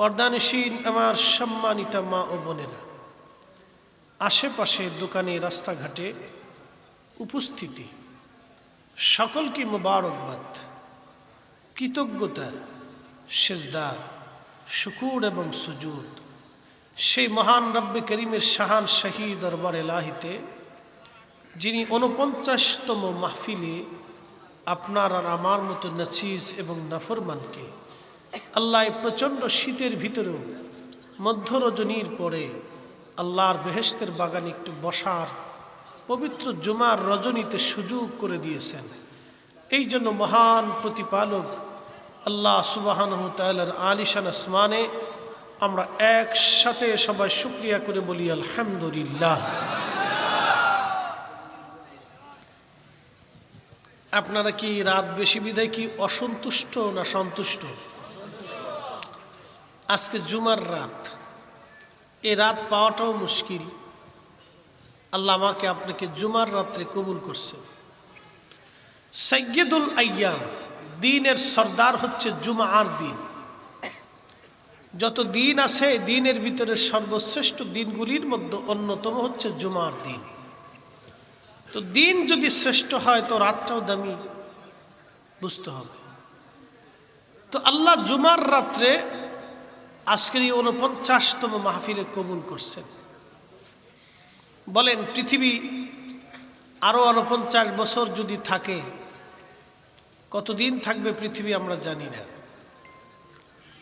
পর্দানসীন আমার সম্মানিতা মা ও বোনেরা আশেপাশে দোকানে, রাস্তাঘাটে উপস্থিতি, সকলকে মোবারকবাদ, কৃতজ্ঞতা, সেজদা, শুকুর এবং সুজুদ। সেই মহান রব্বে করিমের শাহান শাহী দরবার এলাহিতে যিনি ঊনপঞ্চাশতম মাহফিলে আপনার আর আমার মতো নচিজ এবং নাফরমানকে আল্লাহ প্রচণ্ড শীতের ভিতরেও মধ্যরজনীর পরে আল্লাহর বেহেস্তের বাগানে একটু বসার, পবিত্র জুমার রজনীতে সুযোগ করে দিয়েছেন। এই জন্য মহান প্রতিপালক আল্লাহ সুবাহান তাল্লার আলিশান আসমানে আমরা একসাথে সবাই শুক্রিয়া করে বলি, আলহামদুলিল্লাহ। আপনারা কি রাত বেশি বিদায় কি অসন্তুষ্ট না সন্তুষ্ট? আজকে জুমার রাত। এই রাত পাওয়াটাও মুশকিল। আল্লাহ আমাকে আপনাকে জুমার রাত্রে কবুল করছে। সৈয়দুল আয়াম দিনের সর্দার হচ্ছে জুমার দিন। যত দিন আছে, দিনের ভিতরে সর্বশ্রেষ্ঠ দিনগুলির মধ্যে অন্যতম হচ্ছে জুমার দিন। তো দিন যদি শ্রেষ্ঠ হয়, তো রাতটাও দামি, বুঝতে হবে। তো আল্লাহ জুমার রাত্রে আজকের এই উনপঞ্চাশতম মাহফিলে কবুল করছেন। বলেন, পৃথিবী আরও উনপঞ্চাশ বছর যদি থাকে, কতদিন থাকবে পৃথিবী আমরা জানি না।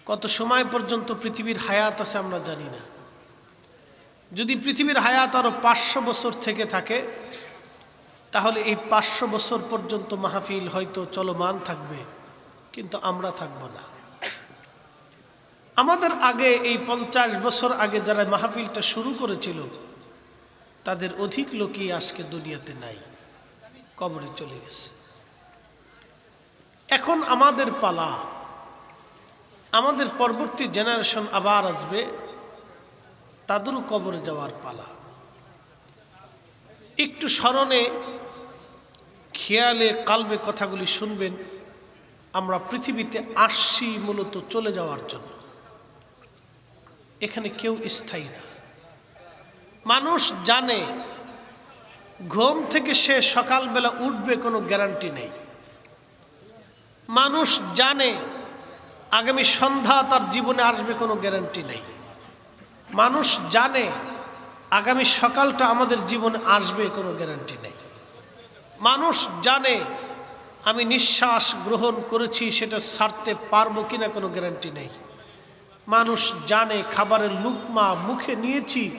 কত সময় পর্যন্ত পৃথিবীর হায়াত আছে আমরা জানি না। যদি পৃথিবীর হায়াত আরও পাঁচশো বছর থেকে থাকে, তাহলে এই পাঁচশো বছর পর্যন্ত মাহফিল হয়তো চলমান থাকবে, কিন্তু আমরা থাকব না। আমাদের আগে এই পঞ্চাশ বছর আগে যারা মাহফিলটা শুরু করেছিল, তাদের অধিক লোকই আজকে দুনিয়াতে নাই, কবরে চলে গেছে। এখন আমাদের পালা, আমাদের পরবর্তী জেনারেশন আবার আসবে তাদেরও কবরে যাওয়ার পালা। একটু স্মরণে খেয়ালে, কালবে কথাগুলি শুনবেন, আমরা পৃথিবীতে আসছি মূলত চলে যাওয়ার জন্য। এখানে কেউ স্থায়ী না। মানুষ জানে, ঘুম থেকে সে সকালবেলা উঠবে কোনো গ্যারান্টি নেই। মানুষ জানে, আগামী সন্ধ্যা তার জীবনে আসবে কোনো গ্যারান্টি নেই। মানুষ জানে, আগামী সকালটা আমাদের জীবনে আসবে কোনো গ্যারান্টি নেই। মানুষ জানে, আমি নিঃশ্বাস গ্রহণ করেছি, সেটা ছাড়তে পারব কিনা কোনো গ্যারান্টি নেই। মানুষ জানে, খাবারের লুকমা মুখে নিয়েছি,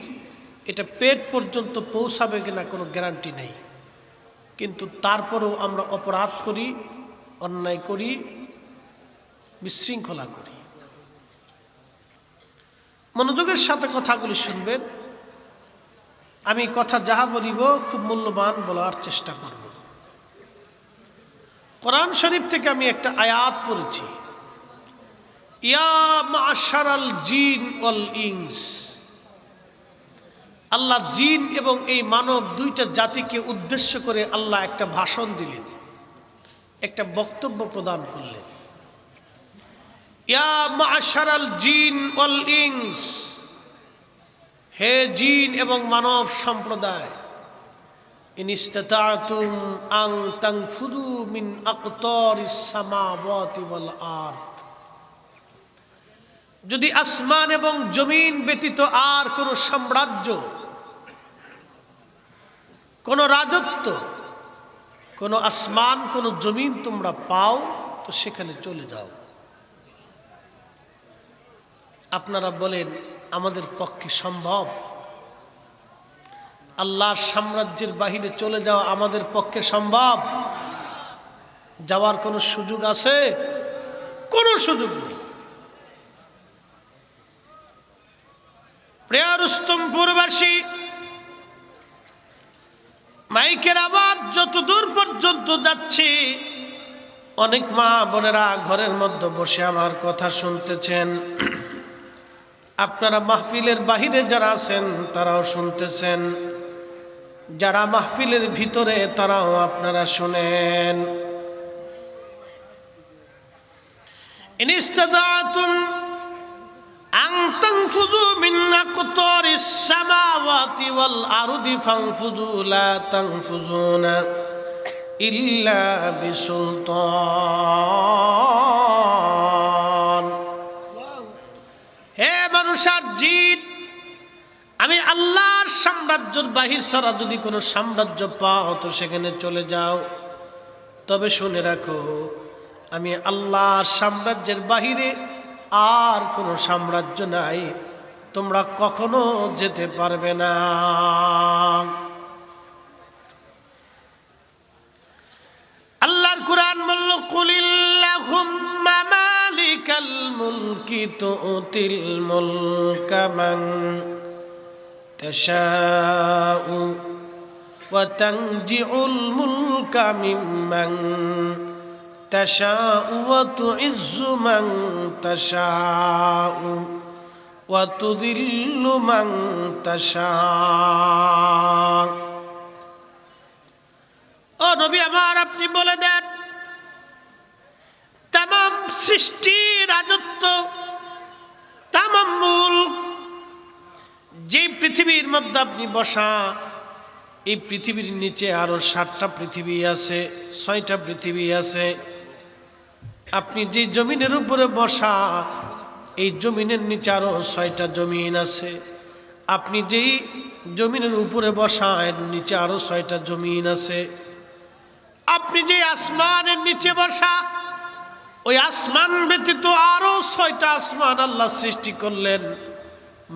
এটা পেট পর্যন্ত পৌঁছাবে কিনা কোনো গ্যারান্টি নেই। কিন্তু তারপরেও আমরা অপরাধ করি, অন্যায় করি, বিশৃঙ্খলা করি। মনোযোগের সাথে কথাগুলি শুনবেন। আমি কথা যাহা বলিব, খুব মূল্যবান বলার চেষ্টা করব। কোরআন শরীফ থেকে আমি একটা আয়াত পড়েছি। আল্লাহ জিন এবং এই মানব দুইটা জাতিকে উদ্দেশ্য করে আল্লাহ একটা ভাষণ দিলেন, একটা বক্তব্য প্রদান করলেন। ইয়া মাশারাল জিন ওয়াল ইংস হে জিন এবং মানব সম্প্রদায় ইনিস্তাতুম আং তাংফুদু মিন আকতরিস সামাওয়াতি ওয়াল আরদ। যদি আসমান এবং জমিন ব্যতীত আর কোনো সাম্রাজ্য, কোনো রাজত্ব, কোনো আসমান, কোনো জমিন তোমরা পাও, তো সেখানে চলে যাও। আপনারা বলেন, আমাদের পক্ষে সম্ভব? আল্লাহর সাম্রাজ্যের বাহিরে চলে যাওয়া আমাদের পক্ষে সম্ভব? যাওয়ার কোনো সুযোগ আছে? কোনো সুযোগ নেই। প্রেয়ারুস্তমপুরবাসী মাইকের আওয়াজ যত দূর পর্যন্ত যাচ্ছে, অনেক মা বোনেরা ঘরের মধ্যে বসে আমার কথা শুনতেছেন। আপনারা মাহফিলের বাহিরে যারা আছেন, তারাও শুনতেছেন। যারা মাহফিলের ভিতরে, তারাও আপনারা শুনেন। ইনিস্তাদাতুম আং ইল্লা হে মানুষার জিত আমি আল্লাহর সাম্রাজ্যর বাহির ছাড়া যদি কোনো সাম্রাজ্য পাও তো সেখানে চলে যাও। তবে শুনে রাখো, আমি আল্লাহর সাম্রাজ্যের বাহিরে আর কোনো সাম্রাজ্য নাই। তোমরা কখনো যেতে পারবে না। আল্লাহর কুরআন বলল কুলিল্লাহুম্মা মালিকাল মুলকি তুতিল মুলকা মান তাশাউ ওয়া তানজিউল মুলকা মিম্মান তুইজ্জু মান তাশাউ ওয়া তুদিল্লু মান তাশাউ। ও নবী আমার, আপনি বলে দেন তাম সৃষ্টি, রাজত্ব তাম মূল যে পৃথিবীর মধ্যে আপনি বসা, এই পৃথিবীর নিচে আরও সাতটা পৃথিবী আছে, ছয়টা পৃথিবী আছে। আপনি যে জমিনের উপরে বসা, এই জমিনের নিচে আরও ছয়টা জমিন আছে। আপনি যেই জমিনের উপরে বসা, এর নিচে আরও ছয়টা জমিন আছে। আপনি যে আসমানের নিচে বসা, ওই আসমান ব্যতীত আরও ছয়টা আসমান আল্লাহ সৃষ্টি করলেন।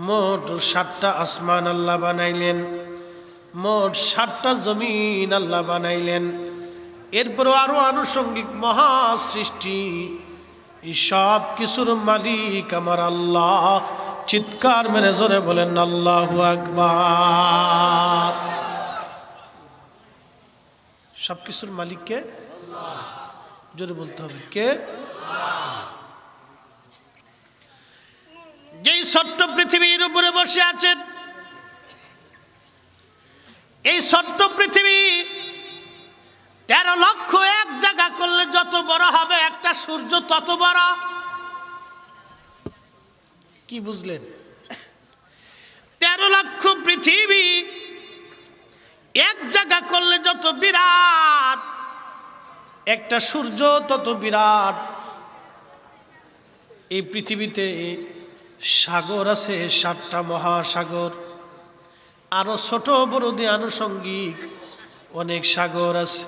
মোট সাতটা আসমান আল্লাহ বানাইলেন। মোট সাতটা জমিন আল্লাহ বানাইলেন। এরপরও আরও আনুষঙ্গিক মহা সৃষ্টি সব কিছুর মালিক আমার আল্লাহ। চিৎকার মেরে জোরে বলেন, আল্লাহ আকবার। সব কিছুর মালিককে জোরে বলতে হবে, কে? যেই ছোট্ট পৃথিবীর উপরে বসে আছেন, এই ছোট্ট পৃথিবী তেরো লক্ষ এক জায়গা করলে যত বড় হবে, একটা সূর্য তত বড়। কি বুঝলেন? তেরো লক্ষ পৃথিবী এক জায়গা করলে যত বিরাট, একটা সূর্য তত বিরাট। এই পৃথিবীতে সাগর আছে, সাতটা মহাসাগর। আরও ছোট বড় দিয়ে আনুষঙ্গিক অনেক সাগর আছে।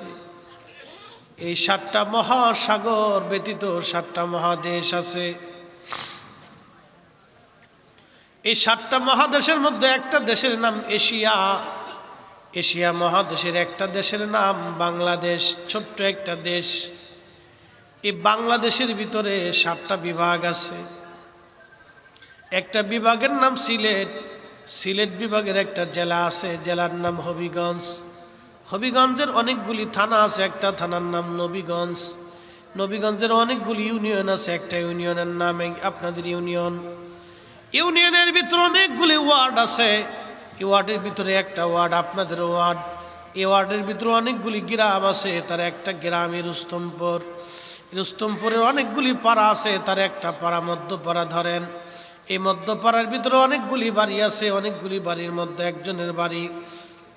এই সাতটা মহাসাগর ব্যতীত সাতটা মহাদেশ আছে। এই সাতটা মহাদেশের মধ্যে একটা দেশের নাম এশিয়া। এশিয়া মহাদেশের একটা দেশের নাম বাংলাদেশ, ছোট্ট একটা দেশ। এই বাংলাদেশের ভিতরে সাতটা বিভাগ আছে। একটা বিভাগের নাম সিলেট। সিলেট বিভাগের একটা জেলা আছে, জেলার নাম হবিগঞ্জ। হবিগঞ্জের অনেকগুলি থানা আছে, একটা থানার নাম নবীগঞ্জ। নবীগঞ্জের অনেকগুলি ইউনিয়ন আছে, একটা ইউনিয়নের নাম আপনাদের ইউনিয়ন। ইউনিয়নের ভিতরে অনেকগুলি ওয়ার্ড আছে। এই ওয়ার্ডের ভিতরে একটা ওয়ার্ড আপনাদের ওয়ার্ড। এই ওয়ার্ডের ভিতরে অনেকগুলি গ্রাম আছে, তার একটা গ্রামে রুস্তমপুর রুস্তমপুরের অনেকগুলি পাড়া আছে, তার একটা পাড়া মধ্যপাড়া ধরেন। এই মধ্যপাড়ার ভিতরে অনেকগুলি বাড়ি আছে, অনেকগুলি বাড়ির মধ্যে একজনের বাড়ি।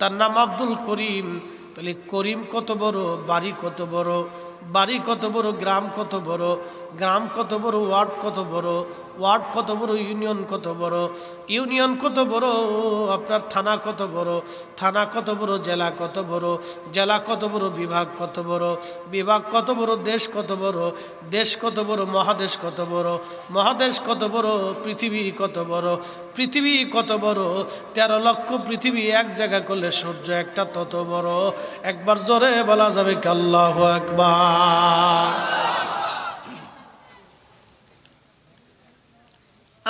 তার নাম আব্দুল করিম। তাহলে করিম কত বড়? বাড়ি কত বড়? বাড়ি কত বড়? গ্রাম কত বড়? গ্রাম কত বড় ওয়ার্ড কত বড় ওয়ার্ড কত বড় ইউনিয়ন কত বড় ইউনিয়ন কত বড় আপনার থানা কত বড় থানা কত বড় জেলা কত বড় জেলা কত বড় বিভাগ কত বড় বিভাগ কত বড় দেশ কত বড় দেশ কত বড় মহাদেশ কত বড় মহাদেশ কত বড় পৃথিবী কত বড় পৃথিবী কত বড় তেরো লক্ষ পৃথিবী এক জায়গা করলে সূর্য একটা তত বড় একবার জোরে বলা যাবে কাল্লাহ একবার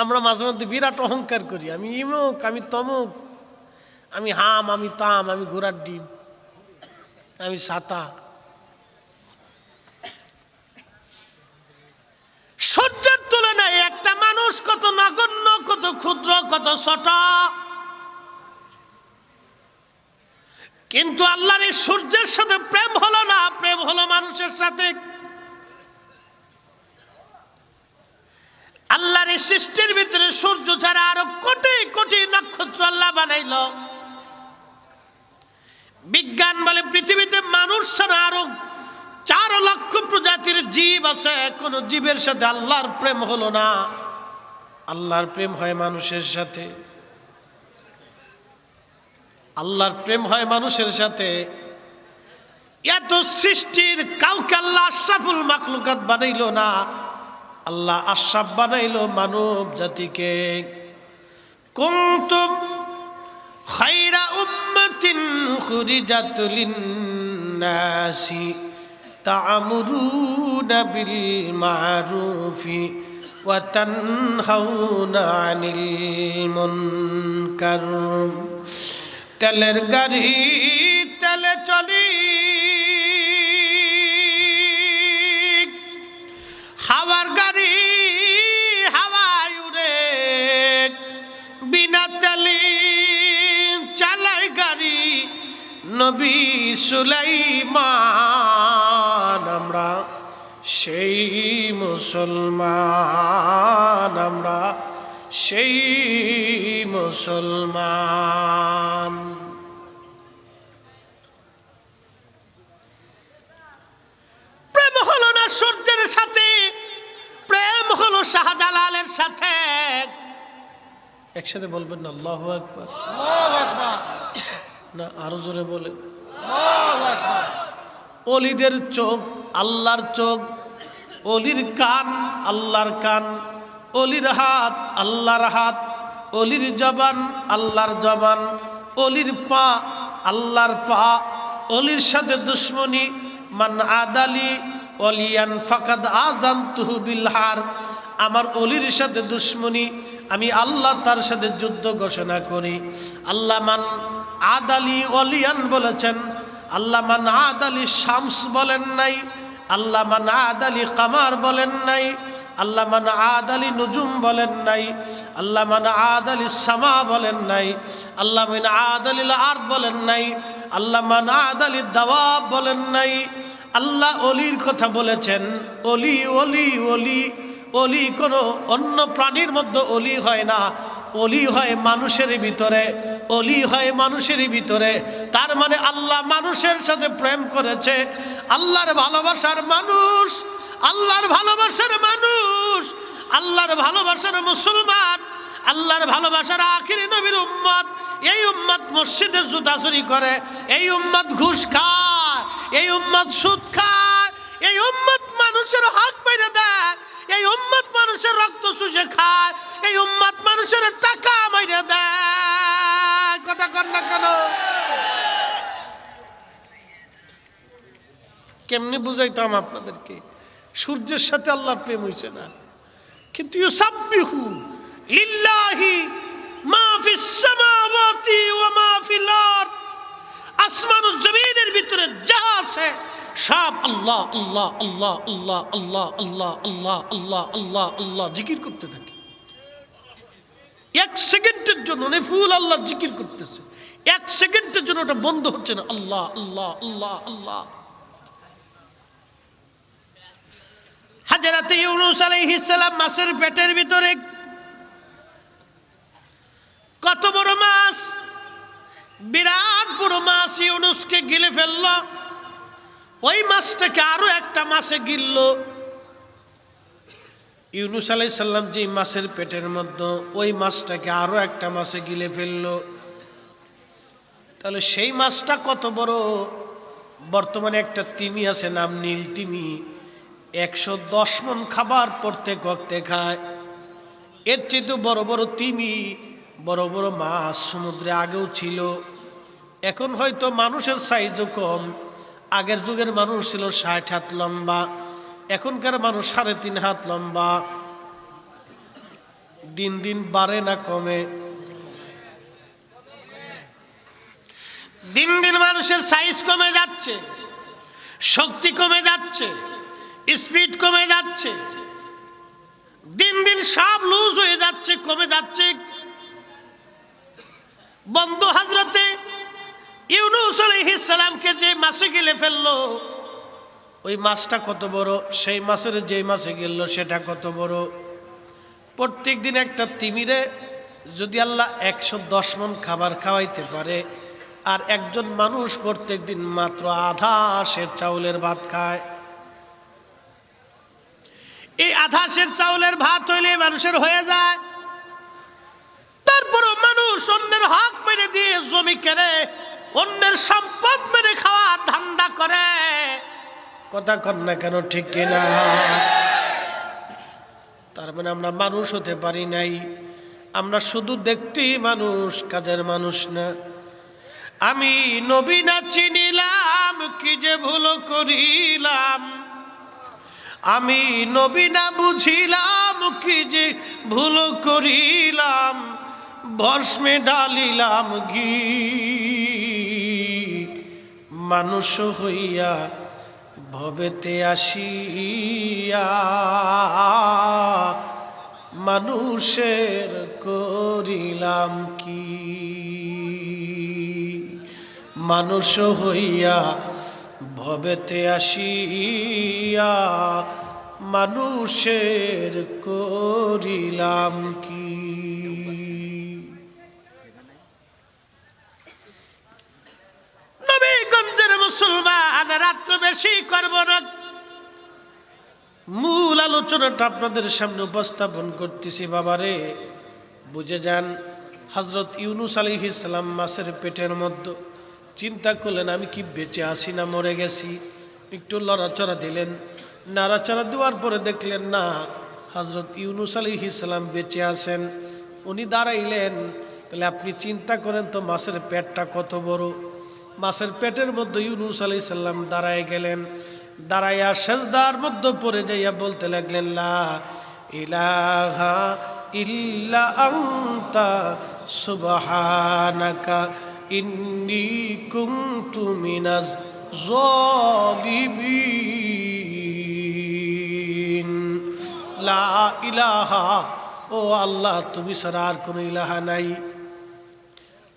আমরা মাঝে মধ্যে বিরাট অহংকার করি। আমি ইমুক, আমি তমুক, আমি হাম, আমি তাম, আমি ঘোড়ার ডিম, আমি সাতা। সূর্যের তুলনায় একটা মানুষ কত নগণ্য, কত ক্ষুদ্র, কত ছোট। কিন্তু আল্লাহর এই সূর্যের সাথে প্রেম হলো না, প্রেম হলো মানুষের সাথে আল্লাহর এই সৃষ্টির ভিতরে সূর্য ছাড়া আরও কোটি কোটি নক্ষত্র আল্লাহ বানাইল। বিজ্ঞান বলে পৃথিবীতে মানুষ ছাড়া আরও চার লক্ষ প্রজাতির জীব আছে, কোন জীবের সাথে আল্লাহর প্রেম হলো না। আল্লাহর প্রেম হয় মানুষের সাথে। আল্লাহর প্রেম হয় মানুষের সাথে। এত সৃষ্টির কাউকে আল্লাহ আশরাফুল মাখলুকাত বানাইলো না। আল্লাহ আশরাফ বানাইলো মানব জাতিকে। কুনতুম খাইরা উম্মাতিন খুরিজাত লিন-নাসি তা'মুরুনা বিল মা'রুফি ওয়া তানহাউনা আনিল মুনকার। তেলের গাড়ি নবী সুলাইমান, আমরা সেই মুসলমান, আমরা সেই মুসলমান। প্রেম হলো না সূর্যের সাথে, প্রেম হলো শাহজালালের সাথে। একসাথে বলবেন না, আল্লাহ একবার না আরও জোরে বলে। অলিদের চোখ আল্লাহর চোখ অলির কান আল্লাহর কান অলির হাত আল্লাহর হাত অলির জবান আল্লাহর জবান অলির পা আল্লাহর পা অলির সাথে দুশ্মনী মান আদালি অলিয়ান ফাকাদ আজান তুহবিল হার আমার অলির সাথে দুশ্মনী আমি আল্লাহ তার সাথে যুদ্ধ ঘোষণা করি। আল্লাহ মান আদালি অলিয়ান বলেছেন, আল্লাহ মান আদালি শামস বলেন নাই, আল্লাহ মান আদালি কামার বলেন নাই, আল্লাহ মান আদালি নুজুম বলেন নাই, আল্লাহ মান আদালি সামা বলেন নাই, আল্লাহ মিন আদালিল আর বলেন নাই, আল্লাহ মান আদালি দাওয়াব বলেন নাই। আল্লাহ অলির কথা বলেছেন, অলি অলি অলি অলি কোনো অন্য প্রাণীর মধ্যে অলি হয় না। অলি হয় মানুষের ভিতরে, অলি হয় মানুষের ভিতরে। তার মানে আল্লাহ মানুষের সাথে প্রেম করেছে। আল্লাহর ভালোবাসার মানুষ, আল্লাহর ভালোবাসার মানুষ, আল্লাহর ভালোবাসার মুসলমান, আল্লাহর ভালোবাসার আখিরি নবীর উম্মত। এই উম্মত মসজিদে জুতাচুরি করে, এই উম্মত ঘুষ খায়, এই উম্মত সুদ খায়, এই উম্মত মানুষের হক মেরে দেয়। এই উম্মত মানুষের রক্ত শুষে খায়, এই উম্মত মানুষের টাকা মেরে দেয়। কথা কন না কেন? কেমনি বুঝাইতাম আপনাদেরকে? সূর্যের সাথে আল্লাহর প্রেম হইছে না। কিন্তু ইউসাব্বিহু লিল্লাহি মা ফিস সামাওয়াতি ওয়া মা ফিল আসমান ও জমিনের ভিতরে যা আছে সব আল্লাহ আল্লাহ আল্লাহ আল্লাহ আল্লাহ আল্লাহ আল্লাহ আল্লাহ আল্লাহ আল্লাহ জিকির করতে থাকে এক সেকেন্ডের জন্য উনি ফুল আল্লাহ জিকির করতেছে এক সেকেন্ডের জন্য ওটা বন্ধ হচ্ছে না আল্লাহ আল্লাহ আল্লাহ আল্লাহ হাজারাতে ইউনুস আলাইহিস সালাম মাছের পেটের ভিতরে কত বড় মাছ বিরাট বড় মাছ ইউনুসকে গিলে ফেলল ওই মাছটাকে আরও একটা মাছে গিলল। ইউনুস আলাই সাল্লাম যে মাছের পেটের মধ্যে ওই মাছটাকে আরও একটা মাছে গিলে ফেলল। তাহলে সেই মাছটা কত বড়? বর্তমানে একটা তিমি আছে, নাম নীল তিমি। একশো দশ মন খাবার প্রত্যেক অক্তে খায়। এর চেয়ে বড় বড় তিমি, বড় বড় মাছ সমুদ্রে আগেও ছিল। এখন হয়তো মানুষের সাইজও কম। আগের যুগের মানুষ ছিল ষাট হাত লম্বা, এখনকার মানুষ সাড়ে তিন হাত লম্বা। দিন দিন বাড়ে না, কমে। দিন দিন মানুষের সাইজ কমে যাচ্ছে, শক্তি কমে যাচ্ছে স্পিড কমে যাচ্ছে। দিন দিন সব লুজ হয়ে যাচ্ছে, কমে যাচ্ছে। বন্ধু হাজরতে ইউনুস আলাইহিস সালামকে যে মাসে গেলে ফেলল, ওই মাছটা কত বড়? সেই মাছের যে মাছে গেল সেটা কত বড়? প্রত্যেক দিন একটা তিমিরে যদি আল্লাহ একশো দশ মন খাবার খাওয়াইতে পারে, আর একজন মানুষ প্রত্যেক দিন মাত্র আধা সের চাউলের ভাত খায়। এই আধা সের চাউলের ভাত হইলে মানুষের হয়ে যায়। তারপরও মানুষ অন্যের হক মেরে দিয়ে জমি কেনে অন্যের সম্পদ মেরে খাওয়া ধান্দা করে। কথা কর না কেন, ঠিক কিনা? তার মানে আমরা মানুষ হতে পারি নাই। আমরা শুধু দেখতেই মানুষ, কাজের মানুষ না। আমি নবী না চিনিলাম, কি যে ভুল করিলাম। আমি নবী না বুঝিলাম, কি যে ভুল করিলাম। ভস্মে ডালিলাম ঘি। মানুষ হইয়া ভবেতে আসিয়া মানুষের করিলাম কি? মানুষ হইয়া ভবেতে আসিয়া মানুষের করিলাম কি নবীগঞ্জের মুসলমান রাত্র বেশি করব না। মূল আলোচনাটা আপনাদের সামনে উপস্থাপন করতেছি, বাবারে, বুঝে যান হজরত ইউনুস আলী ইসলাম মাসের পেটের মধ্যে চিন্তা করলেন, আমি কি বেঁচে আসি না মরে গেছি? একটু লড়াচড়া দিলেন। নাড়াচড়া দেওয়ার পরে দেখলেন, না হজরত ইউনুস আলী ইসলাম বেঁচে আছেন। উনি দাঁড়াইলেন। তাহলে আপনি চিন্তা করেন তো মাছের পেটটা কত বড়? মাছের পেটের মধ্যে ইউনুস আলী সাল্লাম দাঁড়ায় গেলেন। দাঁড়াইয়া সেজদার মধ্যে পড়ে যাইয়া বলতে লাগলেন, লা ইলাহা ইল্লা আন্তা সুবহানাকা ইন্নী কুনতু মিনাজ জালিমিন লা ইলাহা, ও আল্লাহ, তুমি ছাড়া আর কোনো ইলাহা নাই।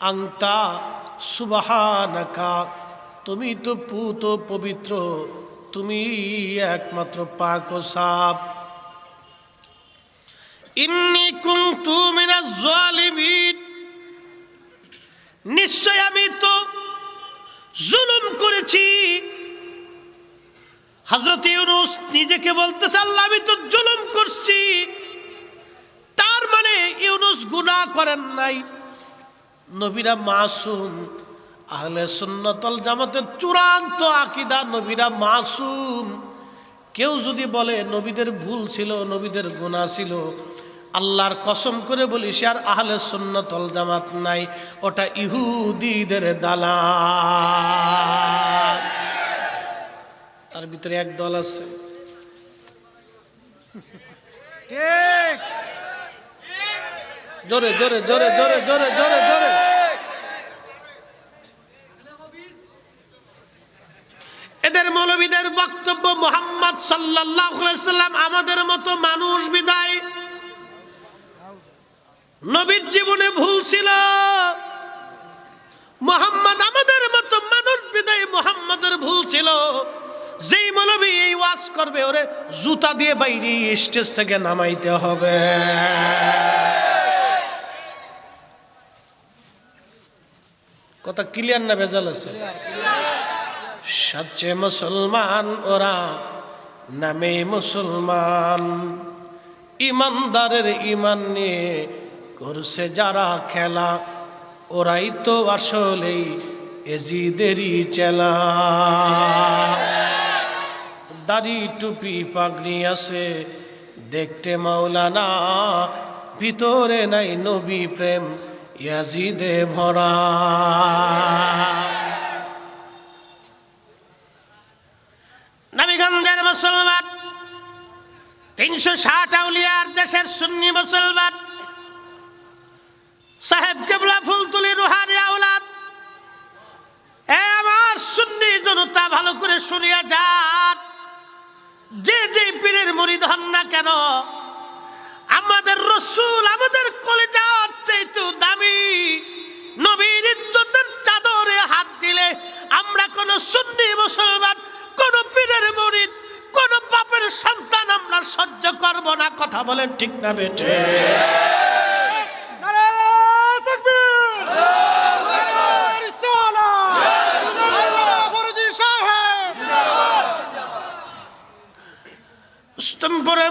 আংতা সুবাহানাকা, তুমি তো পুত পবিত্র, তুমি একমাত্র পাক সাপ। ইন্নি নিশ্চয় আমি তো জুলুম করেছি। হজরত ইউনুস নিজেকে বলতেছে, আল্লাহ, আমি তো জুলুম করছি। তার মানে ইউনুস গুনাহ করেন নাই। নবীরা মাসুম, আহলে সুন্নতল জামাতের চূড়ান্ত আকিদা নবীরা মাসুম। কেউ যদি বলে নবীদের ভুল ছিল, নবীদের গুণা ছিল, আল্লাহর কসম করে বলি সে আর আহলে সুন্নতল জামাত নাই, ওটা ইহুদিদের দালাল। তার ভিতরে এক দল আছে। ঠিক জোরে জোরে জোরে জোরে জোরে জোরে জোরে। এদের মৌলবীদের বক্তব্য মোহাম্মদ সাল্লাম আমাদের মতো মানুষ বিদায়। নবীর জীবনে ভুল ছিল। মোহাম্মদ আমাদের মতো মানুষ বিদায় মোহাম্মদের ভুল ছিল। যেই মৌলবী এই ওয়াজ করবে, ওরে জুতা দিয়ে বাইরে স্টেজ থেকে নামাইতে হবে। কথা ক্লিয়ার না ভেজাল আছে? সচ্চে মুসলমান, ওরা নামে মুসলমান। ইমানদারের ইমান নিয়ে করছে যারা খেলা, ওরাই তো আসলেই এজিদেরই চেলা। দাড়ি টুপি পাগড়ি আছে, দেখতে মাওলানা, ভিতরে নাই নবী প্রেম। ইয়াজিদে ভরা। নবীগঞ্জের মুসলমান, তিনশো ষাট আউলিয়ার দেশের সুন্নি মুসলমান, সাহেব কেবলা ফুলতুলি রুহানি আউলাদ এ আমার সুন্নি জনতা ভালো করে শুনিয়া যান। যে যে পীরের মুড়ি হন না কেন, আমাদের রসুল আমাদের কলেজার চাইতেও দামি। নবীর ইজ্জতের চাদরে হাত দিলে আমরা কোন সুন্নি মুসলমান কোন পীরের মুরিদ কোন বাপের সন্তান আমরা সহ্য করব না। কথা বলেন ঠিক না বেটে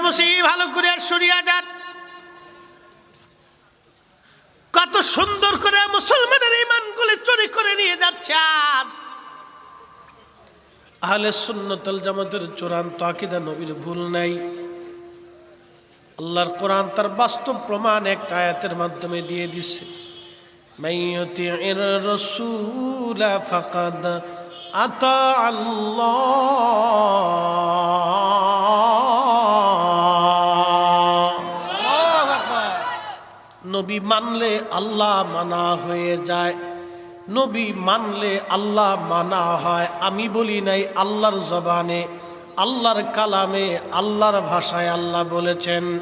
মসি ভালো করে সরিয়া যান কত সুন্দর করে মুসলমানের ইমানগুলি চুরি করে আজ আহলে সুন্নতল জামাতের চূড়ান্ত আকিদা নবীর ভুল নাই। আল্লাহর কোরআন তার বাস্তব প্রমাণ একটা আয়াতের মাধ্যমে দিয়ে দিছে। মাইয়তি এর রসুল ফাকাদ আতা আল্লাহ নবী মানলে আল্লাহ মানা হয়ে যায়। নবী মানলে আল্লাহ মানা হয়। আমি বলি নাই আল্লাহর জবানে, আল্লাহর কালামে, আল্লাহর ভাষায় আল্লাহ বলেছেন।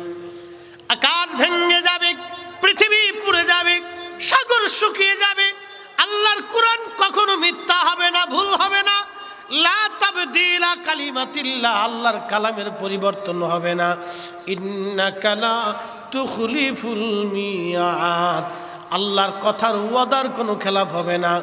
আকাশ ভেঙে যাবে, পৃথিবী পুড়ে যাবে, সাগর শুকিয়ে যাবে, আল্লাহর কোরআন কখনো মিথ্যা হবে না, ভুল হবে না। লা আল্লাহর কালামের পরিবর্তন হবে না। ইন্নাকা লা তুখলিফুল মিয়াদ। আল্লাহর কথার ওয়াদার কোনো খেলাফ হবে না।